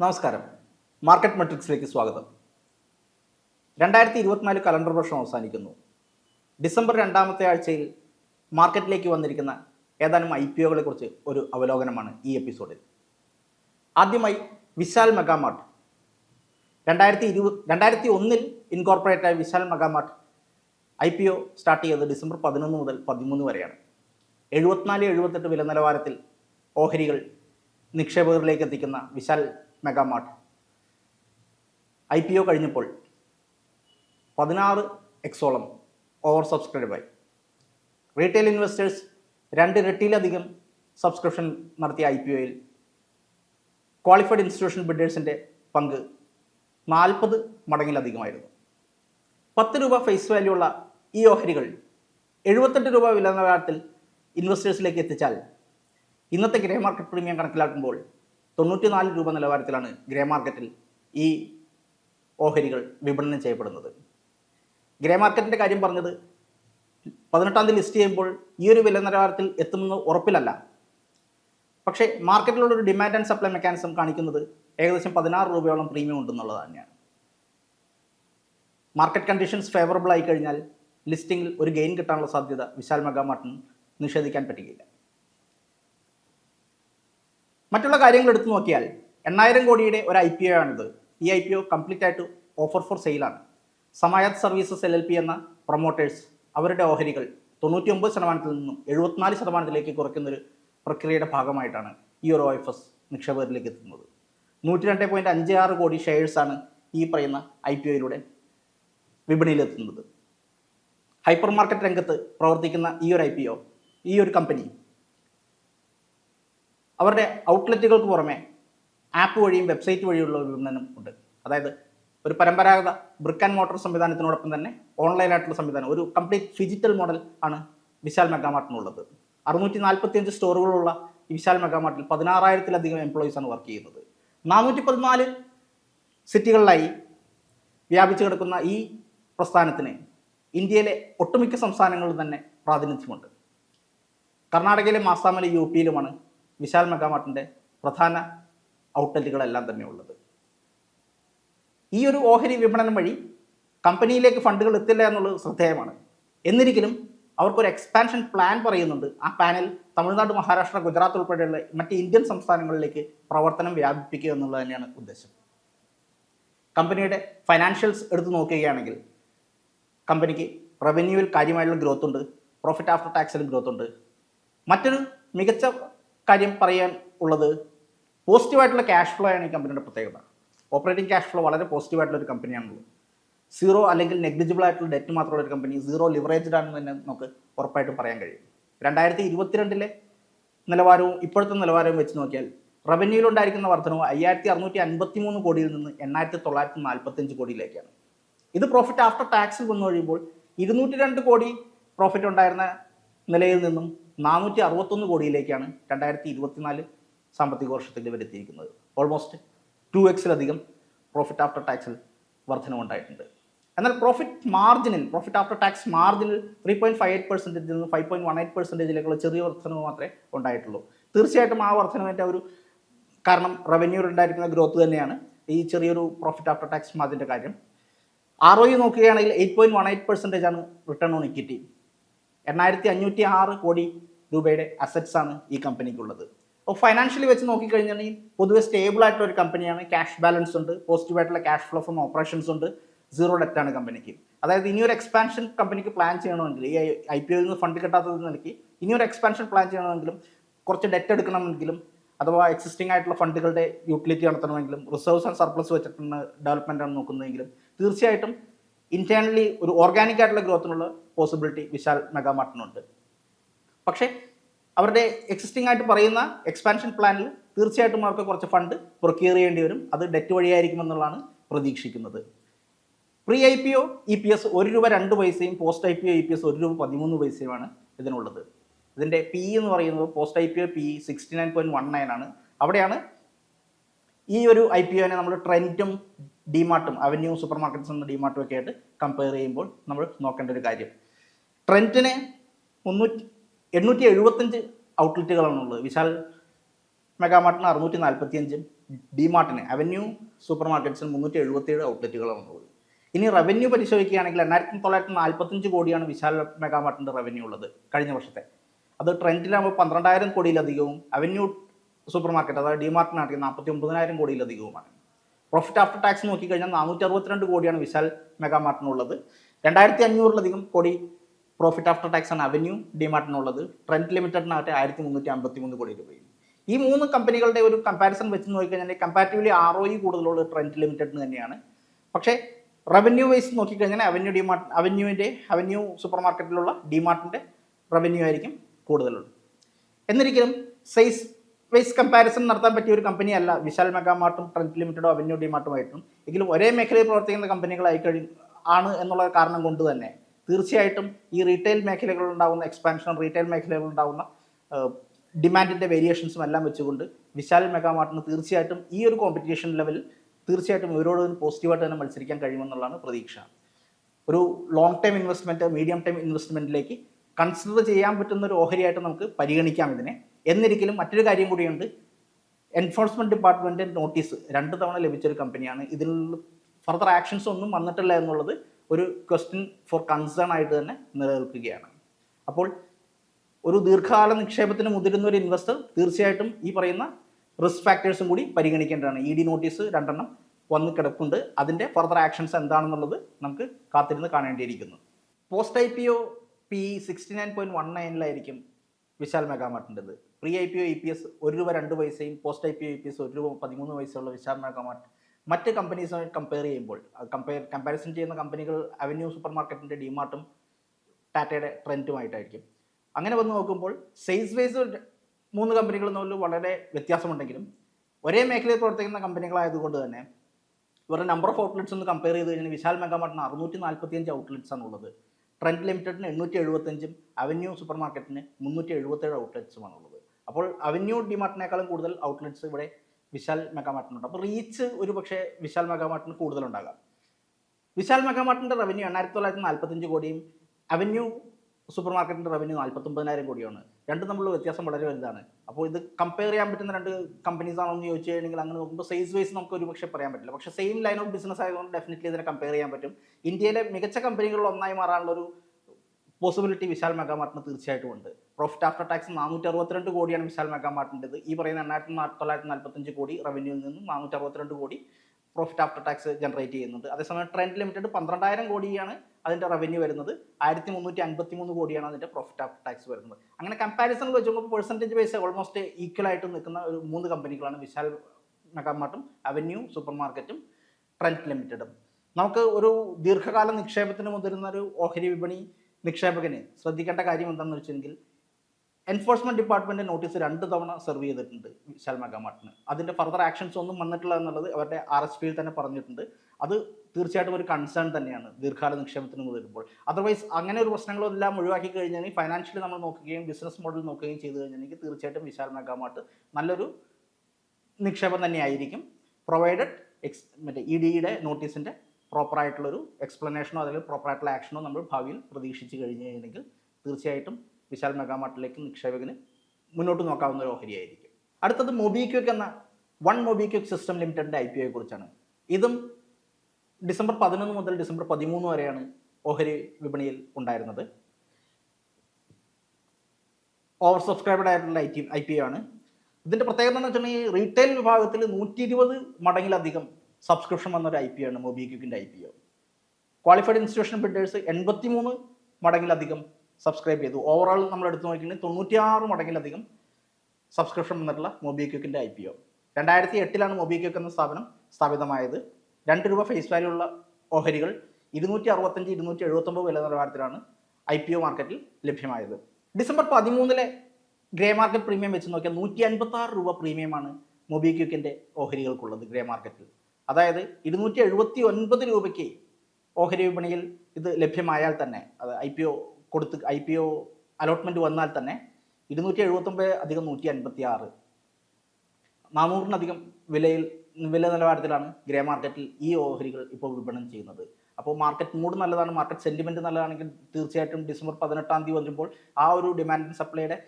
നമസ്കാരം. മാർക്കറ്റ് മെട്രിക്സിലേക്ക് സ്വാഗതം. രണ്ടായിരത്തി ഇരുപത്തിനാല് കലണ്ടർ വർഷം അവസാനിക്കുന്നു. ഡിസംബർ രണ്ടാമത്തെ ആഴ്ചയിൽ മാർക്കറ്റിലേക്ക് വന്നിരിക്കുന്ന ഏതാനും ഐ പി ഒകളെ കുറിച്ച് ഒരു അവലോകനമാണ് ഈ എപ്പിസോഡിൽ. ആദ്യമായി വിശാൽ മെഗാമാർട്ട്. രണ്ടായിരത്തി ഇരുപത് രണ്ടായിരത്തി ഒന്നിൽ ഇൻകോർപ്പറേറ്റ് ആയ Vishal Mega Mart I P O start ചെയ്തത് ഡിസംബർ പതിനൊന്ന് മുതൽ പതിമൂന്ന് വരെയാണ്. എഴുപത്തിനാല് എഴുപത്തെട്ട് വില നിലവാരത്തിൽ ഓഹരികൾ നിക്ഷേപകരിലേക്ക് എത്തിക്കുന്ന Vishal Mega Mart. I P O കഴിഞ്ഞപ്പോൾ പതിനാറ് എക്സോളം ഓവർ സബ്സ്ക്രൈബായി റീറ്റെയിൽ ഇൻവെസ്റ്റേഴ്സ് രണ്ടിരട്ടിയിലധികം സബ്സ്ക്രിപ്ഷൻ നടത്തിയ ഐ പി ഒയിൽ ക്വാളിഫൈഡ് ഇൻസ്റ്റിറ്റ്യൂഷൻ ബിഡേഴ്സിന്റെ പങ്ക് നാൽപ്പത് മടങ്ങിലധികമായിരുന്നു. പത്ത് രൂപ ഫേസ് വാല്യൂ ഉള്ള ഈ ഓഹരികൾ എഴുപത്തെട്ട് രൂപ വില നിലവാരത്തിൽ ഇൻവെസ്റ്റേഴ്സിലേക്ക് എത്തിച്ചാൽ ഇന്നത്തെ ഗ്രേ മാർക്കറ്റ് പ്രീമിയം കണക്കിലാക്കുമ്പോൾ തൊണ്ണൂറ്റിനാല് രൂപ നിലവാരത്തിലാണ് ഗ്രേ മാർക്കറ്റിൽ ഈ ഓഹരികൾ വിപണനം ചെയ്യപ്പെടുന്നത്. ഗ്രേ മാർക്കറ്റിന്റെ കാര്യം പറഞ്ഞത് പതിനെട്ടാം തീയതി ലിസ്റ്റ് ചെയ്യുമ്പോൾ ഈ ഒരു വില നിലവാരത്തിൽ എത്തുമെന്ന് ഉറപ്പിലല്ല. പക്ഷേ മാർക്കറ്റിലുള്ള ഒരു ഡിമാൻഡ് ആൻഡ് സപ്ലൈ മെക്കാനിസം കാണിക്കുന്നത് ഏകദേശം പതിനാറ് രൂപയോളം പ്രീമിയം ഉണ്ടെന്നുള്ളത് തന്നെയാണ്. മാർക്കറ്റ് കണ്ടീഷൻസ് ഫേവറബിൾ ആയി കഴിഞ്ഞാൽ ലിസ്റ്റിംഗിൽ ഒരു ഗെയിൻ കിട്ടാനുള്ള സാധ്യത വിശാൽ മെഗാമാർട്ടിന് നിഷേധിക്കാൻ പറ്റുകയില്ല. മറ്റുള്ള കാര്യങ്ങൾ എടുത്തു നോക്കിയാൽ എണ്ണായിരം കോടിയുടെ ഒരു ഐ പി ഒ ആണിത്. ഈ ഐ പി ഒ കംപ്ലീറ്റ് ആയിട്ട് ഓഫർ ഫോർ സെയിലാണ് സമായത് സർവീസസ് എൽ എൽ പി എന്ന പ്രൊമോട്ടേഴ്സ് അവരുടെ ഓഹരികൾ തൊണ്ണൂറ്റി ഒമ്പത് ശതമാനത്തിൽ നിന്നും എഴുപത്തിനാല് ശതമാനത്തിലേക്ക് കുറയ്ക്കുന്നൊരു പ്രക്രിയയുടെ ഭാഗമായിട്ടാണ് ഈ ഒരു എഫ് എസ് നിക്ഷേപകരിലേക്ക് എത്തുന്നത്. നൂറ്റി രണ്ട് പോയിന്റ് അഞ്ച് ആറ് കോടി ഷെയർസാണ് ഈ പറയുന്ന ഐ പി ഒയിലൂടെ വിപണിയിലെത്തുന്നത്. ഹൈപ്പർ മാർക്കറ്റ് രംഗത്ത് പ്രവർത്തിക്കുന്ന ഈ ഒരു ഐ പി ഒ ഈ ഒരു കമ്പനി അവരുടെ ഔട്ട്ലെറ്റുകൾക്ക് പുറമെ ആപ്പ് വഴിയും വെബ്സൈറ്റ് വഴിയുള്ള വിപണനം ഉണ്ട്. അതായത് ഒരു പരമ്പരാഗത ബ്രിക്ക് ആൻഡ് മോട്ടോർ സംവിധാനത്തിനോടൊപ്പം തന്നെ ഓൺലൈനായിട്ടുള്ള സംവിധാനം ഒരു കംപ്ലീറ്റ് ഡിജിറ്റൽ മോഡൽ ആണ് വിശാൽ മെഗാമാർട്ടിനുള്ളത് അറുന്നൂറ്റി നാൽപ്പത്തിയഞ്ച് സ്റ്റോറുകളുള്ള ഈ വിശാൽ മെഗാമാർട്ടിൽ പതിനാറായിരത്തിലധികം എംപ്ലോയീസ് ആണ് വർക്ക് ചെയ്യുന്നത്. നാനൂറ്റി പതിനാല് സിറ്റികളിലായി വ്യാപിച്ചു കിടക്കുന്ന ഈ പ്രസ്ഥാനത്തിന് ഇന്ത്യയിലെ ഒട്ടുമിക്ക സംസ്ഥാനങ്ങളിൽ തന്നെ പ്രാതിനിധ്യമുണ്ട്. കർണാടകയിലും ആസാമിലും യു പിയിലുമാണ് വിശാൽ മെഗാമാർട്ടിന്റെ പ്രധാന ഔട്ട്ലെറ്റുകളെല്ലാം തന്നെ ഉള്ളത് ഈ ഒരു ഓഹരി വിപണനം വഴി കമ്പനിയിലേക്ക് ഫണ്ടുകൾ എത്തില്ല എന്നുള്ളത് ശ്രദ്ധേയമാണ്. എന്നിരിക്കലും അവർക്കൊരു എക്സ്പാൻഷൻ പ്ലാൻ പറയുന്നുണ്ട്. ആ പ്ലാനിൽ തമിഴ്നാട് മഹാരാഷ്ട്ര ഗുജറാത്ത് ഉൾപ്പെടെയുള്ള മറ്റ് ഇന്ത്യൻ സംസ്ഥാനങ്ങളിലേക്ക് പ്രവർത്തനം വ്യാപിപ്പിക്കുക എന്നുള്ളത് തന്നെയാണ് ഉദ്ദേശം. കമ്പനിയുടെ ഫൈനാൻഷ്യൽസ് എടുത്തു നോക്കുകയാണെങ്കിൽ കമ്പനിക്ക് റവന്യൂവിൽ കാര്യമായുള്ള ഗ്രോത്ത് ഉണ്ട് പ്രോഫിറ്റ് ആഫ്റ്റർ ടാക്സിലും ഗ്രോത്ത് ഉണ്ട്. മറ്റൊരു മികച്ച കാര്യം പറയാൻ ഉള്ളത് പോസിറ്റീവായിട്ടുള്ള ക്യാഷ് ഫ്ലോ ആണ് ഈ കമ്പനിയുടെ പ്രത്യേകത. ഓപ്പറേറ്റിംഗ് ക്യാഷ് ഫ്ലോ വളരെ പോസിറ്റീവായിട്ടുള്ള ഒരു കമ്പനിയാണുള്ളത് സീറോ അല്ലെങ്കിൽ നെഗ്ലിജിബിൾ ആയിട്ടുള്ള ഡെറ്റ് മാത്രമുള്ള ഒരു കമ്പനി സീറോ ലിവറേജ്ഡ് ആണെന്ന് തന്നെ നമുക്ക് ഉറപ്പായിട്ടും പറയാൻ കഴിയും. രണ്ടായിരത്തി ഇരുപത്തിരണ്ടിലെ നിലവാരവും ഇപ്പോഴത്തെ നിലവാരവും വെച്ച് നോക്കിയാൽ റവന്യൂലുണ്ടായിരിക്കുന്ന വർധനവ് അയ്യായിരത്തി അറുന്നൂറ്റി അൻപത്തി മൂന്ന് കോടിയിൽ നിന്ന് എണ്ണായിരത്തി തൊള്ളായിരത്തി നാൽപ്പത്തഞ്ച് കോടിയിലേക്കാണ്. ഇത് പ്രോഫിറ്റ് ആഫ്റ്റർ ടാക്സിൽ വന്നു കഴിയുമ്പോൾ ഇരുന്നൂറ്റി രണ്ട് കോടി പ്രോഫിറ്റ് ഉണ്ടായിരുന്ന നിലയിൽ നിന്നും നാനൂറ്റി അറുപത്തൊന്ന് കോടിയിലേക്കാണ് രണ്ടായിരത്തി ഇരുപത്തിനാല് സാമ്പത്തിക വർഷത്തിൽ ഇവരെത്തിയിരിക്കുന്നത് ഓൾമോസ്റ്റ് ടു എക്സിലധികം പ്രോഫിറ്റ് ആഫ്റ്റർ ടാക്സിൽ വർധനമുണ്ടായിട്ടുണ്ട് എന്നാൽ പ്രോഫിറ്റ് മാർജിനിൽ പ്രോഫിറ്റ് ആഫ്റ്റർ ടാക്സ് മാർജിനിൽ ത്രീ പോയിന്റ് ഫൈവ് എയ്റ്റ് പെർസെന്റേജിൽ നിന്ന് ഫൈവ് പോയിന്റ് വൺ എയ്റ്റ് പെർസെന്റേജിലേക്കുള്ള ചെറിയ വർധനവ് മാത്രമേ ഉണ്ടായിട്ടുള്ളൂ. തീർച്ചയായിട്ടും ആ വർധനവിന്റെ ഒരു കാരണം റവന്യൂ ഉണ്ടായിരിക്കുന്ന ഗ്രോത്ത് തന്നെയാണ് ഈ ചെറിയൊരു പ്രോഫിറ്റ് ആഫ്റ്റർ ടാക്സ് മാർജിന്റെ കാര്യം. ആർ ഒ നോക്കുകയാണെങ്കിൽ eight point one eight percentage ആണ് റിട്ടേൺ ഓൺ ഇക്വിറ്റി എണ്ണായിരത്തി അഞ്ഞൂറ്റി ആറ് കോടി രൂപയുടെ അസറ്റ്സ് ആണ് ഈ കമ്പനിക്കുള്ളത് അപ്പോൾ ഫൈനാൻഷ്യലി വെച്ച് നോക്കിക്കഴിഞ്ഞാൽ പൊതുവെ സ്റ്റേബിൾ ആയിട്ടുള്ള ഒരു കമ്പനിയാണ് ക്യാഷ് ബാലൻസ് ഉണ്ട്. പോസിറ്റീവ് ആയിട്ടുള്ള ക്യാഷ് ഫ്ലോ ഫ്രം ഓപ്പറേഷൻസ് ഉണ്ട്. സീറോ ഡെറ്റ് ആണ് കമ്പനിക്ക് അതായത് ഇനിയൊരു എക്സ്പാൻഷൻ കമ്പനിക്ക് പ്ലാൻ ചെയ്യണമെങ്കിൽ ഈ ഐ പി ഒയിൽ നിന്ന് ഫണ്ട് കിട്ടാത്തത് നിലയ്ക്ക് ഇനിയൊരു എക്സ്പാൻഷൻ പ്ലാൻ ചെയ്യണമെങ്കിലും കുറച്ച് ഡെറ്റ് എടുക്കണമെങ്കിലും അഥവാ എക്സിസ്റ്റിംഗ് ആയിട്ടുള്ള ഫണ്ടുകളുടെ യൂട്ടിലിറ്റി നടത്തണമെങ്കിലും റിസർവ്സ് ആൻഡ് സർപ്ലസ് വെച്ചിട്ടുള്ള ഡെവലപ്മെന്റ് ആണ് നോക്കുന്നതെങ്കിലും തീർച്ചയായിട്ടും ഇന്റേണലി ഒരു ഓർഗാനിക് ആയിട്ടുള്ള ഗ്രോത്തിനുള്ള പോസിബിലിറ്റി വിശാൽ മെഗാമാർട്ടിനുണ്ട് പക്ഷേ അവരുടെ എക്സിസ്റ്റിംഗ് ആയിട്ട് പറയുന്ന എക്സ്പാൻഷൻ പ്ലാനിൽ തീർച്ചയായിട്ടും അവർക്ക് കുറച്ച് ഫണ്ട് പ്രൊക്യൂർ ചെയ്യേണ്ടി വരും. അത് ഡെറ്റ് വഴിയായിരിക്കും എന്നുള്ളതാണ് പ്രതീക്ഷിക്കുന്നത്. Pre I P O E P S ഒരു രൂപ രണ്ട് പൈസയും post I P O E P S ഒരു രൂപ പതിമൂന്ന് പൈസയുമാണ് ഇതിനുള്ളത്. ഇതിന്റെ പി എന്ന് പറയുന്നത് post I P O P sixty nine point one nine ആണ്. അവിടെയാണ് ഈ ഒരു ഐ പി ഒനെ നമ്മൾ ട്രെൻഡും ഡിമാർട്ടും അവന്യൂ സൂപ്പർ മാർക്കറ്റ്സ് എന്ന ഡിമാർട്ടും ഒക്കെ ആയിട്ട് കമ്പയർ ചെയ്യുമ്പോൾ നമ്മൾ നോക്കേണ്ട ഒരു കാര്യം. ട്രെൻഡിന് മുന്നൂറ്റി എണ്ണൂറ്റി എഴുപത്തഞ്ച് ഔട്ട്ലെറ്റുകളാണുള്ളത്. വിശാൽ മെഗാമാർട്ടിന് അറുന്നൂറ്റി നാൽപ്പത്തി അഞ്ചും ഡിമാർട്ടിന് അവന്യൂ സൂപ്പർ മാർക്കറ്റ്സിന് മുന്നൂറ്റി എഴുപത്തിയേഴ് ഔട്ട്ലെറ്റുകളാണുള്ളത്. ഇനി റവന്യൂ പരിശോധിക്കുകയാണെങ്കിൽ എണ്ണായിരത്തി തൊള്ളായിരത്തി നാൽപ്പത്തഞ്ച് കോടിയാണ് വിശാൽ മെഗാമാർട്ടിന്റെ റവന്യൂ ഉള്ളത് കഴിഞ്ഞ വർഷത്തെ. അത് ട്രെൻഡിലാകുമ്പോൾ പന്ത്രണ്ടായിരം കോടിയിലധികവും അവന്യൂ സൂപ്പർ മാർക്കറ്റ് അതായത് ഡിമാർട്ടിനാണെങ്കിൽ നാൽപ്പത്തി ഒമ്പതിനായിരം കോടിയിലധികവുമാണ്. പ്രോഫിറ്റ് ആഫ്റ്റർ ടാക്സ് നോക്കിക്കഴിഞ്ഞാൽ നാനൂറ്റി അറുപത്തിരണ്ട് കോടിയാണ് വിശാൽ മെഗാമാർട്ടിനുള്ളത്. രണ്ടായിരത്തി അഞ്ഞൂറിലധികം കോടി പ്രോഫിറ്റ് ആഫ്റ്റർ ടാക്സ് ആണ് അവന്യൂ ഡിമാർട്ടിനുള്ളത് ട്രെൻഡ് ലിമിറ്റഡിനാകട്ടെ ആയിരത്തി മുന്നൂറ്റി അമ്പത്തി മൂന്ന് കോടി രൂപയും ഈ മൂന്ന് കമ്പനികളുടെ ഒരു കമ്പാരിസൺ വെച്ച് നോക്കിക്കഴിഞ്ഞാൽ കമ്പാരിറ്റീവ്ലി ആർ ഒ ഇ കൂടുതലുള്ള ട്രെൻഡ് ലിമിറ്റഡിന് തന്നെയാണ്. പക്ഷേ റവന്യൂ വൈസ് നോക്കിക്കഴിഞ്ഞാൽ അവന്യൂ ഡിമാർട്ട് അവന്യൂവിന്റെ അവന്യൂ സൂപ്പർ മാർക്കറ്റിലുള്ള ഡിമാർട്ടിന്റെ റവന്യൂ ആയിരിക്കും കൂടുതലുള്ളത്. എന്നിരിക്കലും സൈസ് വൈസ് കമ്പാരിസൺ നടത്താൻ പറ്റിയ ഒരു കമ്പനിയല്ല വിശാൽ മെഗാമാർട്ടും ട്രെൻഡ് ലിമിറ്റഡോ അവന്യൂ ഡിമാർട്ടുമായിട്ടും എങ്കിലും ഒരേ മേഖലയിൽ പ്രവർത്തിക്കുന്ന കമ്പനികളായി കഴി ആണ് എന്നുള്ള കാരണം കൊണ്ട് തന്നെ തീർച്ചയായിട്ടും ഈ റീറ്റെയിൽ മേഖലകളിൽ ഉണ്ടാകുന്ന എക്സ്പാൻഷൻ റീറ്റെയിൽ മേഖലകളിൽ ഉണ്ടാകുന്ന ഡിമാൻഡിന്റെ വേരിയേഷൻസും എല്ലാം വെച്ചുകൊണ്ട് വിശാൽ മെഗാമാർട്ടിന് തീർച്ചയായിട്ടും ഈ ഒരു കോമ്പറ്റീഷൻ ലെവലിൽ തീർച്ചയായിട്ടും ഇവരോട് പോസിറ്റീവായിട്ട് തന്നെ മത്സരിക്കാൻ കഴിയുമെന്നുള്ളതാണ് പ്രതീക്ഷ. ഒരു long time investment medium time ഇൻവെസ്റ്റ്മെന്റിലേക്ക് consider ചെയ്യാൻ പറ്റുന്ന ഒരു ഓഹരിയായിട്ട് നമുക്ക് പരിഗണിക്കാം ഇതിനെ. എന്നിരിക്കലും മറ്റൊരു കാര്യം കൂടിയുണ്ട്. എൻഫോഴ്സ്മെന്റ് ഡിപ്പാർട്ട്മെന്റിന്റെ നോട്ടീസ് രണ്ട് തവണ ലഭിച്ച ഒരു കമ്പനിയാണ് ഇതിൽ ഫർദർ ആക്ഷൻസ് ഒന്നും വന്നിട്ടില്ല എന്നുള്ളത് ഒരു ക്വസ്റ്റ്യൻ ഫോർ കൺസേൺ ആയിട്ട് തന്നെ നിലനിൽക്കുകയാണ്. അപ്പോൾ ഒരു ദീർഘകാല നിക്ഷേപത്തിന് മുതിരുന്ന ഒരു ഇൻവെസ്റ്റർ തീർച്ചയായിട്ടും ഈ പറയുന്ന റിസ്ക് ഫാക്ടേഴ്സും കൂടി പരിഗണിക്കേണ്ടതാണ്. ഇ ഡി നോട്ടീസ് രണ്ടെണ്ണം വന്ന് കിടപ്പുണ്ട്. അതിന്റെ ഫർദർ ആക്ഷൻസ് എന്താണെന്നുള്ളത് നമുക്ക് കാത്തിരുന്ന് കാണേണ്ടിയിരിക്കുന്നു. Post I P O P sixty nine point one നയനിലായിരിക്കും Vishal മെഗാമാർട്ടിന്റെത് pre I P O E P S ഒരു രൂപ രണ്ട് പൈസയും post I P O E P S ഒരു രൂപ പതിമൂന്ന് പൈസയുള്ള വിശാൽ മെഗാമാർട്ട് മറ്റ് കമ്പനീസുമായി കമ്പയർ ചെയ്യുമ്പോൾ കമ്പയർ കമ്പാരിസൺ ചെയ്യുന്ന കമ്പനികൾ അവന്യൂ സൂപ്പർ മാർക്കറ്റിന്റെ ഡിമാർട്ടും ടാറ്റയുടെ ട്രെൻഡുമായിട്ടായിരിക്കും അങ്ങനെ വന്ന് നോക്കുമ്പോൾ സെയിൽസ് വൈസ് മൂന്ന് കമ്പനികൾ തമ്മിൽ വളരെ വ്യത്യാസമുണ്ടെങ്കിലും ഒരേ മേഖലയിൽ പ്രവർത്തിക്കുന്ന കമ്പനികളായതുകൊണ്ട് തന്നെ ഇവരുടെ നമ്പർ ഓഫ് ഔട്ട്ലെറ്റ്സ് ഒന്ന് കമ്പയർ ചെയ്ത് കഴിഞ്ഞാൽ വിശാൽ മെഗാമാർട്ടിന് അറുന്നൂറ്റി നാൽപ്പത്തിയഞ്ച് ഔട്ട്ലെറ്റ്സ് ആണുള്ളത് ട്രെൻഡ് ലിമിറ്റഡിന് എണ്ണൂറ്റി എഴുപത്തഞ്ചും അവന്യൂ സൂപ്പർ മാർക്കറ്റിന് മുന്നൂറ്റി എഴുപത്തേഴ് ഔട്ട്ലെറ്റ്സുമാണുള്ളത് അപ്പോൾ അവന്യൂ ഡിമാർട്ടിനേക്കാളും കൂടുതൽ ഔട്ട്ലെറ്റ്സ് ഇവിടെ വിശാൽ മെഗാമാർട്ടിനുണ്ട്. അപ്പോൾ റീച്ച് ഒരു പക്ഷേ വിശാൽ മെഗാമാർട്ടിന് കൂടുതലുണ്ടാകാം. വിശാൽ മെഗാമാർട്ടിന്റെ റവന്യൂ എണ്ണായിരത്തി തൊള്ളായിരത്തി നാൽപ്പത്തഞ്ച് കോടിയും അവന്യൂ സൂപ്പർ മാർക്കറ്റിന്റെ റവന്യൂ നാൽപ്പത്തൊമ്പതിനായിരം കോടിയാണ് രണ്ടും തമ്മിലുള്ള വ്യത്യാസം വളരെ വലുതാണ്. അപ്പോൾ ഇത് കമ്പയർ ചെയ്യാൻ പറ്റുന്ന രണ്ട് കമ്പനീസ് ആണോ എന്ന് ചോദിച്ചു കഴിഞ്ഞാൽ അങ്ങനെ നോക്കുമ്പോൾ സൈസ് വൈസ് നമുക്ക് ഒരു പക്ഷേ പറയാൻ പറ്റില്ല. പക്ഷേ സെയിം ലൈൻ ഓഫ് ബിസിനസ് ആയതുകൊണ്ട് ഡെഫിനറ്റ്ലി ഇതിനെ കമ്പയർ ചെയ്യാൻ പറ്റും. ഇന്ത്യയിലെ മികച്ച കമ്പനികളിൽ ഒന്നായി മാറാനുള്ള ഒരു പോസിബിലിറ്റി വിശാൽ മെഗാമാർട്ടിന് തീർച്ചയായിട്ടും ഉണ്ട്. പ്രോഫിറ്റ് ആഫ്റ്റർ ടാക്സ് നാനൂറ്റി അറുപത്തിരണ്ട് കോടിയാണ് വിശാൽ മെഗാമാർട്ടിന്റെത്. ഈ പറയുന്ന എണ്ണായിരത്തി തൊള്ളായിരത്തി നാൽപ്പത്തഞ്ച് കോടി റവന്യൂവിൽ നിന്നും നാനൂറ്റി അറുപത്തിരണ്ട് കോടി പ്രോഫിറ്റ് ആഫ്റ്റർ ടാക്സ് ജനറേറ്റ് ചെയ്യുന്നുണ്ട്. അതേസമയം ട്രെൻഡ് ലിമിറ്റഡ് പന്ത്രണ്ടായിരം കോടിയാണ് അതിന്റെ റവന്യൂ വരുന്നത്. ആയിരത്തി മുന്നൂറ്റി അൻപത്തി മൂന്ന് കോടിയാണ് അതിന്റെ പ്രോഫിറ്റ് ആഫ്റ്റർ ടാക്സ് വരുന്നത്. അങ്ങനെ കമ്പാരിസൺ വെച്ച് നോക്കുമ്പോൾ പെർസെന്റേജ് വൈസ് ഓൾമോസ്റ്റ് ഈക്വൽ ആയിട്ട് നിൽക്കുന്ന ഒരു മൂന്ന് കമ്പനികളാണ് വിശാൽ മെഗാമാർട്ടും അവന്യൂ സൂപ്പർ മാർക്കറ്റും ട്രെൻഡ് ലിമിറ്റഡും നമുക്ക് ഒരു ദീർഘകാല നിക്ഷേപത്തിന് മുതിരുന്ന ഒരു ഓഹരി വിപണി നിക്ഷേപകന് ശ്രദ്ധിക്കേണ്ട കാര്യം എന്താണെന്ന് വെച്ചെങ്കിൽ എൻഫോഴ്സ്മെന്റ് ഡിപ്പാർട്ട്മെന്റ് നോട്ടീസ് രണ്ട് തവണ സെർവ് ചെയ്തിട്ടുണ്ട് വിശാൽ മെഗാമാർട്ടിന് അതിന്റെ ഫർദർ ആക്ഷൻസ് ഒന്നും വന്നിട്ടില്ല എന്നുള്ളത് അവരുടെ ആർ എസ് പിയിൽ തന്നെ പറഞ്ഞിട്ടുണ്ട്. അത് തീർച്ചയായിട്ടും ഒരു കൺസേൺ തന്നെയാണ് ദീർഘകാല നിക്ഷേപത്തിന് മുതിരുമ്പോൾ. അതർവൈസ് അങ്ങനെ ഒരു പ്രശ്നങ്ങളെല്ലാം ഒഴിവാക്കി കഴിഞ്ഞാൽ ഫൈനാൻഷ്യലി നമ്മൾ നോക്കുകയും ബിസിനസ് മോഡൽ നോക്കുകയും ചെയ്തു കഴിഞ്ഞാൽ തീർച്ചയായിട്ടും വിശാൽ മെഗാമാർട്ട് നല്ലൊരു നിക്ഷേപം തന്നെയായിരിക്കും. പ്രൊവൈഡഡ് എക്സ് മറ്റേ ഇ ഡിയുടെ നോട്ടീസിന്റെ പ്രോപ്പറായിട്ടുള്ളൊരു എക്സ്പ്ലനേഷനോ അല്ലെങ്കിൽ പ്രോപ്പറായിട്ടുള്ള ആക്ഷനോ നമ്മൾ ഭാവിയിൽ പ്രതീക്ഷിച്ച് കഴിഞ്ഞു കഴിഞ്ഞെങ്കിൽ തീർച്ചയായിട്ടും വിശാൽ മെഗാമാർട്ടിലേക്ക് നിക്ഷേപകന് മുന്നോട്ട് നോക്കാവുന്ന ഒരു ഓഹരിയായിരിക്കും. അടുത്തത് മൊബിക്വിക് എന്ന വൺ മൊബിക്വിക് സിസ്റ്റം ലിമിറ്റഡിന്റെ ഐ പി ഒയെ കുറിച്ചാണ്. ഇതും ഡിസംബർ പതിനൊന്ന് മുതൽ ഡിസംബർ പതിമൂന്ന് വരെയാണ് ഓഹരി വിപണിയിൽ ഉണ്ടായിരുന്നത്. ഓവർ സബ്സ്ക്രൈബഡ് ആയിട്ടുള്ള I T I P O ആണ്. ഇതിന്റെ പ്രത്യേകത എന്ന് വെച്ചിട്ടുണ്ടെങ്കിൽ റീറ്റെയിൽ വിഭാഗത്തിൽ നൂറ്റി ഇരുപത് മടങ്ങിലധികം സബ്സ്ക്രിപ്ഷൻ വന്നൊരു ഐ പി ആണ് മൊബിക്വിക്കിന്റെ I P O. Qualified institution builders എൺപത്തി മൂന്ന് മടങ്ങിലധികം സബ്സ്ക്രൈബ് ചെയ്തു. ഓവറോൾ നമ്മൾ എടുത്തു നോക്കിയിട്ടുണ്ടെങ്കിൽ തൊണ്ണൂറ്റിയാറ് മടങ്ങിലധികം സബ്സ്ക്രിപ്ഷൻ വന്നിട്ടുള്ള മൊബിക്വിക്കിന്റെ ഐ പി ഒ രണ്ടായിരത്തി എട്ടിലാണ് മൊബിക്വിക്ക് എന്ന സ്ഥാപനം സ്ഥാപിതമായത്. രണ്ട് രൂപ ഫേസ് വാല്യൂ ഉള്ള ഓഹരികൾ ഇരുന്നൂറ്റി അറുപത്തഞ്ച് ഇരുന്നൂറ്റി എഴുപത്തൊമ്പത് വില നിലവാരത്തിലാണ് ഐ പി ഒ മാർക്കറ്റിൽ ലഭ്യമായത്. ഡിസംബർ പതിമൂന്നിലെ ഗ്രേ മാർക്കറ്റ് പ്രീമിയം വെച്ച് നോക്കിയാൽ നൂറ്റി അൻപത്തി ആറ് രൂപ പ്രീമിയമാണ് മൊബിക്വിക്കിന്റെ ഓഹരികൾക്കുള്ളത് ഗ്രേ മാർക്കറ്റിൽ അതായത് ഇരുന്നൂറ്റി എഴുപത്തി ഒൻപത് രൂപയ്ക്ക് ഓഹരി വിപണിയിൽ ഇത് ലഭ്യമായാൽ തന്നെ അത് ഐ പി ഒ കൊടുത്ത് ഐ പി ഒ അലോട്ട്മെന്റ് വന്നാൽ തന്നെ ഇരുന്നൂറ്റി എഴുപത്തൊമ്പത് അധികം നൂറ്റി അൻപത്തി ആറ് നാനൂറിനധികം വിലയിൽ വില നിലവാരത്തിലാണ് ഗ്രേ മാർക്കറ്റിൽ ഈ ഓഹരികൾ ഇപ്പോൾ വിപണനം ചെയ്യുന്നത്. അപ്പോൾ മാർക്കറ്റ് മൂഡ് നല്ലതാണ് മാർക്കറ്റ് സെന്റിമെന്റ് നല്ലതാണെങ്കിൽ തീർച്ചയായിട്ടും ഡിസംബർ പതിനെട്ടാം തീയതി വരുമ്പോൾ ആ ഒരു ഡിമാൻഡ് സപ്ലൈയുടെ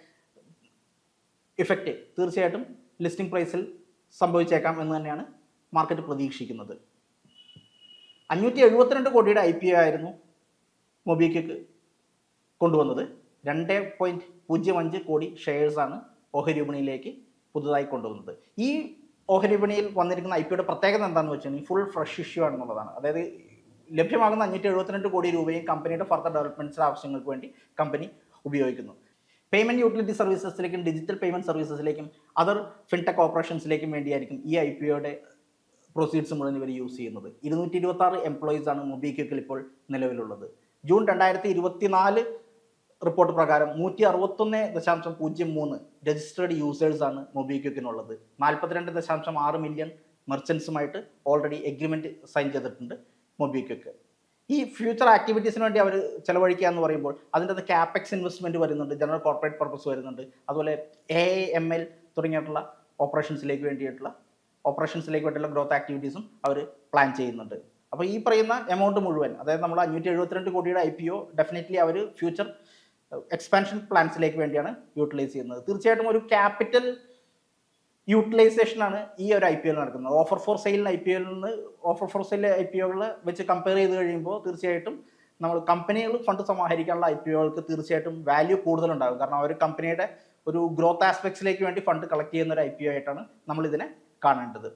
ഇഫക്റ്റ് തീർച്ചയായിട്ടും ലിസ്റ്റിംഗ് പ്രൈസിൽ സംഭവിച്ചേക്കാം എന്ന് തന്നെയാണ് മാർക്കറ്റ് പ്രതീക്ഷിക്കുന്നത്. അഞ്ഞൂറ്റി എഴുപത്തിരണ്ട് കോടിയുടെ ഐ പി ഒ ആയിരുന്നു മൊബിക്വിക്ക് കൊണ്ടുവന്നത്. രണ്ട് പോയിന്റ് പൂജ്യം അഞ്ച് കോടി ഷെയർസാണ് ഓഹരി വിപണിയിലേക്ക് പുതുതായി കൊണ്ടുവന്നത്. ഈ ഓഹരി വിപണിയിൽ വന്നിരിക്കുന്ന ഐ പിയുടെ പ്രത്യേകത എന്താണെന്ന് വെച്ചാൽ ഫുൾ ഫ്രഷ് ഇഷ്യൂ ആണെന്നുള്ളതാണ്. അതായത് ലഭ്യമാകുന്ന അഞ്ഞൂറ്റി എഴുപത്തിരണ്ട് കോടി രൂപയും കമ്പനിയുടെ ഫർദർ ഡെവലപ്മെന്റ്സ് ആവശ്യങ്ങൾക്ക് വേണ്ടി കമ്പനി ഉപയോഗിക്കുന്നു. പേയ്മെന്റ് യൂട്ടിലിറ്റി സർവീസസിലേക്കും ഡിജിറ്റൽ പേയ്മെന്റ് സർവീസസിലേക്കും അതർ ഫിൻടെക് ഓപ്പറേഷൻസിലേക്കും വേണ്ടിയായിരിക്കും ഈ ഐ പി ഒയുടെ പ്രൊസീഡ്സ് മുഴുവൻ ഇവർ യൂസ് ചെയ്യുന്നത്. ഇരുന്നൂറ്റി ഇരുപത്തി ആറ് എംപ്ലോയീസാണ് മൊബിക്വിക്കിൽ ഇപ്പോൾ നിലവിലുള്ളത്. ജൂൺ രണ്ടായിരത്തി ഇരുപത്തിനാല് റിപ്പോർട്ട് പ്രകാരം നൂറ്റി അറുപത്തൊന്ന് ദശാംശം പൂജ്യം മൂന്ന് രജിസ്റ്റേർഡ് യൂസേഴ്സാണ് മൊബിക്വിക്കിനുള്ളത്. നാൽപ്പത്തിരണ്ട് ദശാംശം ആറ് മില്യൺ മെർച്ചൻസുമായിട്ട് ഓൾറെഡി എഗ്രിമെന്റ് സൈൻ ചെയ്തിട്ടുണ്ട് മൊബിക്വിക്ക് ഈ ഫ്യൂച്ചർ ആക്ടിവിറ്റീസിന് വേണ്ടി അവർ ചിലവഴിക്കുക എന്ന് പറയുമ്പോൾ അതിന്റെ അത് ക്യാപെക്സ് ഇൻവെസ്റ്റ്മെന്റ് വരുന്നുണ്ട് ജനറൽ കോർപ്പറേറ്റ് പർപ്പസ് വരുന്നുണ്ട് അതുപോലെ എ എം എൽ തുടങ്ങിയിട്ടുള്ള ഓപ്പറേഷൻസിലേക്ക് വേണ്ടിയിട്ടുള്ള ഓപ്പറേഷൻസിലേക്ക് വേണ്ടിയുള്ള ഗ്രോത്ത് ആക്ടിവിറ്റീസും അവർ പ്ലാൻ ചെയ്യുന്നുണ്ട്. അപ്പോൾ ഈ പറയുന്ന എമൗണ്ട് മുഴുവൻ അതായത് നമ്മൾ അഞ്ഞൂറ്റി എഴുപത്തിരണ്ട് കോടിയുടെ ഐ പി ഒ ഡെഫിനറ്റ്ലി അവർ ഫ്യൂച്ചർ എക്സ്പാൻഷൻ പ്ലാൻസിലേക്ക് വേണ്ടിയാണ് യൂട്ടിലൈസ് ചെയ്യുന്നത്. തീർച്ചയായിട്ടും ഒരു ക്യാപിറ്റൽ യൂട്ടിലൈസേഷൻ ആണ് ഈ ഒരു ഐ പി എൽ നടക്കുന്നത്. ഓഫർ ഫോർ സെയിലിന് ഐ പി എല്ലിൽ നിന്ന് offer for sale I P ഒകൾ വെച്ച് കമ്പയർ ചെയ്ത് കഴിയുമ്പോൾ തീർച്ചയായിട്ടും നമ്മൾ കമ്പനികൾ ഫണ്ട് സമാഹരിക്കാനുള്ള ഐ പി ഒകൾക്ക് തീർച്ചയായിട്ടും വാല്യൂ കൂടുതലുണ്ടാകും. കാരണം അവർ കമ്പനിയുടെ ഒരു ഗ്രോത്ത് ആസ്പെക്ട്സിലേക്ക് വേണ്ടി ഫണ്ട് കളക്ട് ചെയ്യുന്ന ഒരു ഐ പി ഒ ആയിട്ടാണ് നമ്മൾ ഇതിനെ കാണേണ്ടത്.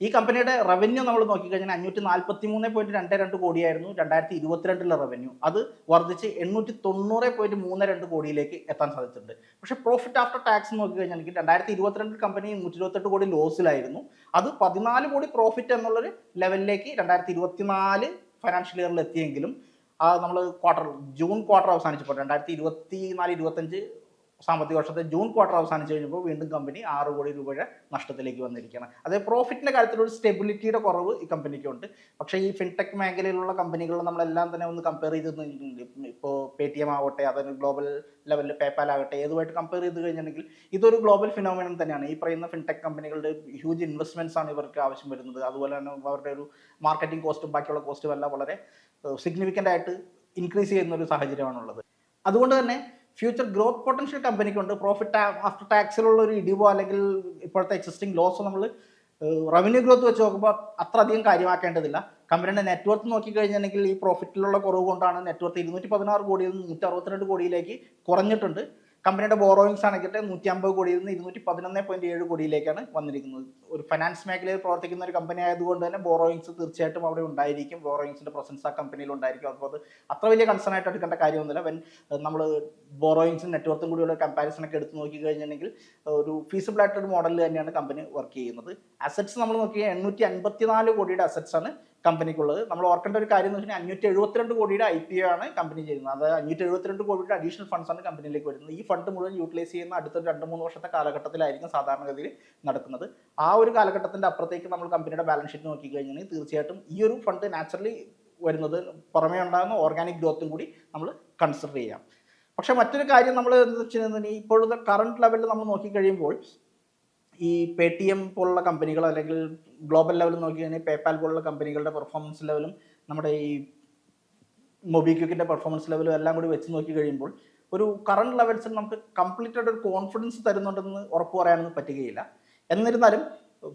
ഈ കമ്പനിയുടെ റവന്യൂ നമ്മൾ നോക്കിക്കഴിഞ്ഞാൽ അഞ്ഞൂറ്റി നാൽപ്പത്തി മൂന്ന് പോയിന്റ് രണ്ട് രണ്ട് കോടിയായിരുന്നു. രണ്ടായിരത്തി ഇരുപത്തിരണ്ടിലെ റവന്യൂ അത് വർദ്ധിച്ച് എണ്ണൂറ്റി തൊണ്ണൂറ് പോയിന്റ് മൂന്ന് രണ്ട് കോടിയിലേക്ക് എത്താൻ സാധിച്ചിട്ടുണ്ട്. പക്ഷേ പ്രോഫിറ്റ് ആഫ്റ്റർ ടാക്സ് നോക്കിക്കഴിഞ്ഞാൽ എനിക്ക് രണ്ടായിരത്തി ഇരുപത്തിരണ്ടിൽ കമ്പനി നൂറ്റി ഇരുപത്തെട്ട് കോടി ലോസിലായിരുന്നു അത് പതിനാല് കോടി പ്രോഫിറ്റ് എന്നുള്ളൊരു ലെവലിലേക്ക് രണ്ടായിരത്തി ഇരുപത്തിനാല് ഫൈനാൻഷ്യൽ ഇയറിൽ എത്തിയെങ്കിലും നമ്മൾ ക്വാർട്ടർ ജൂൺ ക്വാർട്ടർ അവസാനിച്ചപ്പോൾ രണ്ടായിരത്തി ഇരുപത്തി നാല് ഇരുപത്തഞ്ച് സാമ്പത്തിക വർഷത്തെ ജൂൺ ക്വാർട്ടർ അവസാനിച്ച് കഴിഞ്ഞപ്പോൾ വീണ്ടും കമ്പനി ആറ് കോടി രൂപയുടെ നഷ്ടത്തിലേക്ക് വന്നിരിക്കുകയാണ്. അതേ പ്രോഫിറ്റിന്റെ കാര്യത്തിൽ ഒരു സ്റ്റെബിലിറ്റിയുടെ കുറവ് ഈ കമ്പനിക്കുണ്ട് പക്ഷേ ഈ ഫിൻടെക് മേഖലയിലുള്ള കമ്പനികൾ നമ്മളെല്ലാം തന്നെ ഒന്ന് കമ്പയർ ചെയ്ത് ഇപ്പോൾ പേ ടി എം ആവട്ടെ അതൊരു ഗ്ലോബൽ ലെവലിൽ പേപ്പാൽ ആകട്ടെ ഏതുമായിട്ട് കമ്പയർ ചെയ്ത് കഴിഞ്ഞിട്ടുണ്ടെങ്കിൽ ഇതൊരു ഗ്ലോബൽ ഫിനോമിനം തന്നെയാണ്. ഈ പറയുന്ന ഫിൻടെക് കമ്പനികളുടെ ഹ്യൂജ് ഇൻവെസ്റ്റ്മെന്റ്സ് ആണ് ഇവർക്ക് ആവശ്യം വരുന്നത്. അതുപോലെ തന്നെ അവരുടെ ഒരു മാർക്കറ്റിംഗ് കോസ്റ്റും ബാക്കിയുള്ള കോസ്റ്റും എല്ലാം വളരെ സിഗ്നിഫിക്കന്റ് ആയിട്ട് ഇൻക്രീസ് ചെയ്യുന്ന ഒരു സാഹചര്യമാണുള്ളത്. അതുകൊണ്ട് തന്നെ ഫ്യൂച്ചർ ഗ്രോത്ത് പൊട്ടൻഷ്യൽ കമ്പനിക്കുണ്ട് പ്രോഫിറ്റ് ആഫ്റ്റർ ടാക്സിലുള്ള ഒരു ഇടിവോ അല്ലെങ്കിൽ ഇപ്പോഴത്തെ എക്സിസ്റ്റിംഗ് ലോസോ നമ്മൾ റവന്യൂ ഗ്രോത്ത് വെച്ച് നോക്കുമ്പോൾ അത്ര അധികം കാര്യമാക്കേണ്ടതില്ല. കമ്പനിയുടെ നെറ്റ്വർത്ത് നോക്കിക്കഴിഞ്ഞിട്ടുണ്ടെങ്കിൽ ഈ പ്രോഫിറ്റിലുള്ള കുറവ് കൊണ്ടാണ് നെറ്റ്വർത്ത് ഇരുന്നൂറ്റി പതിനാറ് കോടിയിൽ നിന്ന് നൂറ്റി അറുപത്തിരണ്ട് കോടിയിലേക്ക് കുറഞ്ഞിട്ടുണ്ട്. കമ്പനിയുടെ ബോറോയിങ്സ് ആണെങ്കിൽ നൂറ്റി അമ്പത് കോടിയിൽ നിന്ന് ഇരുന്നൂറ്റി പതിനൊന്ന് പോയിന്റ് ഏഴ് കോടിയിലേക്കാണ് വന്നിരിക്കുന്നത്. ഒരു ഫൈനാൻസ് മേഖലയിൽ പ്രവർത്തിക്കുന്ന ഒരു കമ്പനി ആയതുകൊണ്ട് തന്നെ ബോറോയിങ്സ് തീർച്ചയായിട്ടും അവിടെ ഉണ്ടായിരിക്കും. ബോറോയിങ്സിന്റെ പ്രസൻസ് ആ കമ്പനിയിൽ ഉണ്ടായിരിക്കും. അപ്പോൾ അത് അത്ര വലിയ കൺസേൺ ആയിട്ട് എടുക്കേണ്ട കാര്യമൊന്നുമില്ല. വെൻ നമ്മൾ ബോറോയിങ്സും നെറ്റ്വർത്തും കൂടിയുള്ള കമ്പാരിസൺ ഒക്കെ എടുത്ത് നോക്കി കഴിഞ്ഞിട്ടുണ്ടെങ്കിൽ ഒരു ഫീസിബിൾ ആയിട്ടൊരു മോഡലിൽ തന്നെയാണ് കമ്പനി വർക്ക് ചെയ്യുന്നത്. അസറ്റ്സ് നമ്മൾ നോക്കിയാൽ എണ്ണൂറ്റി അൻപത്തിനാല് കോടിയുടെ അസറ്റ്സ് ആണ് കമ്പനിക്കുള്ളത്. നമ്മൾ ഓർക്കേണ്ട ഒരു കാര്യം എന്ന് വെച്ചാൽ അഞ്ഞൂറ്റി എഴുപത്തിരണ്ട് കോടിയുടെ ഐ പി ഒ ആണ് കമ്പനി ചെയ്യുന്നത്. അത് അഞ്ഞൂറ്റി എഴുപത്തിരണ്ട് കോടിയുടെ അഡീഷണൽ ഫണ്ട്സ് ആണ് കമ്പനിയിലേക്ക് വരുന്നത്. ഈ ഫണ്ട് മുഴുവൻ യൂട്ടിലൈസ് ചെയ്യുന്ന അടുത്ത രണ്ട് മൂന്ന് വർഷത്തെ കാലഘട്ടത്തിലായിരിക്കും സാധാരണഗതിയിൽ നടക്കുന്നത്. ആ ഒരു കാലഘട്ടത്തിന്റെ അപ്പുറത്തേക്ക് നമ്മൾ കമ്പനിയുടെ ബാലൻസ് ഷീറ്റ് നോക്കി കഴിഞ്ഞാൽ തീർച്ചയായിട്ടും ഈ ഒരു ഫണ്ട് നാച്ചുറലി വരുന്നത് പുറമേ ഉണ്ടാകുന്ന ഓർഗാനിക് ഗ്രോത്തും കൂടി നമ്മൾ കൺസിഡർ ചെയ്യാം. പക്ഷെ മറ്റൊരു കാര്യം നമ്മൾ എന്താ വെച്ചിട്ടുണ്ടെങ്കിൽ ഇപ്പോഴത്തെ കറണ്ട് ലെവലിൽ നമ്മൾ നോക്കിക്കഴിയുമ്പോൾ ഈ പേ ടി എം പോലുള്ള കമ്പനികൾ അല്ലെങ്കിൽ ഗ്ലോബൽ ലെവലിൽ നോക്കി പേപ്പാൽ പോലുള്ള കമ്പനികളുടെ പെർഫോമൻസ് ലെവലും നമ്മുടെ ഈ മൊബിക്വിക്കിന്റെ പെർഫോമൻസ് ലെവലും എല്ലാം കൂടി വെച്ച് നോക്കി കഴിയുമ്പോൾ ഒരു കറണ്ട് ലെവൽസിൽ നമുക്ക് കംപ്ലീറ്റ് ആയിട്ട് ഒരു കോൺഫിഡൻസ് തരുന്നുണ്ടെന്ന് ഉറപ്പ് പറയാനൊന്നും പറ്റുകയില്ല. എന്നിരുന്നാലും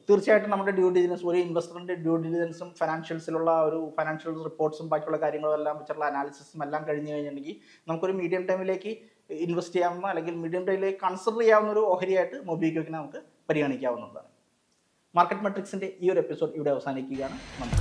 തീർച്ചയായിട്ടും നമ്മുടെ ഡ്യൂ ഡിലിജൻസ് ഒരു ഇൻവെസ്റ്ററിന്റെ ഡ്യൂ ഡിലിജൻസും ഫിനാൻഷ്യൽസിലുള്ള ഒരു ഫിനാൻഷ്യൽ റിപ്പോർട്ട്സും ബാക്കിയുള്ള കാര്യങ്ങളും എല്ലാം വെച്ചുള്ള അനാലിസിസും എല്ലാം കഴിഞ്ഞ് കഴിഞ്ഞിട്ടുണ്ടെങ്കിൽ നമുക്കൊരു മീഡിയം ടൈമിലേക്ക് ഇൻവെസ്റ്റ് ചെയ്യാവുന്ന അല്ലെങ്കിൽ മീഡിയം ടൈമിലേക്ക് കൺസിഡർ ചെയ്യാവുന്ന ഒരു ഓഹരിയായിട്ട് മൊബിക്വിക്കിനെ നമുക്ക് പരിഗണിക്കാവുന്നതാണ്. മാർക്കറ്റ് മെട്രിക്സിന്റെ ഈ ഒരു എപ്പിസോഡ് ഇവിടെ അവസാനിക്കുകയാണ്. നന്ദി.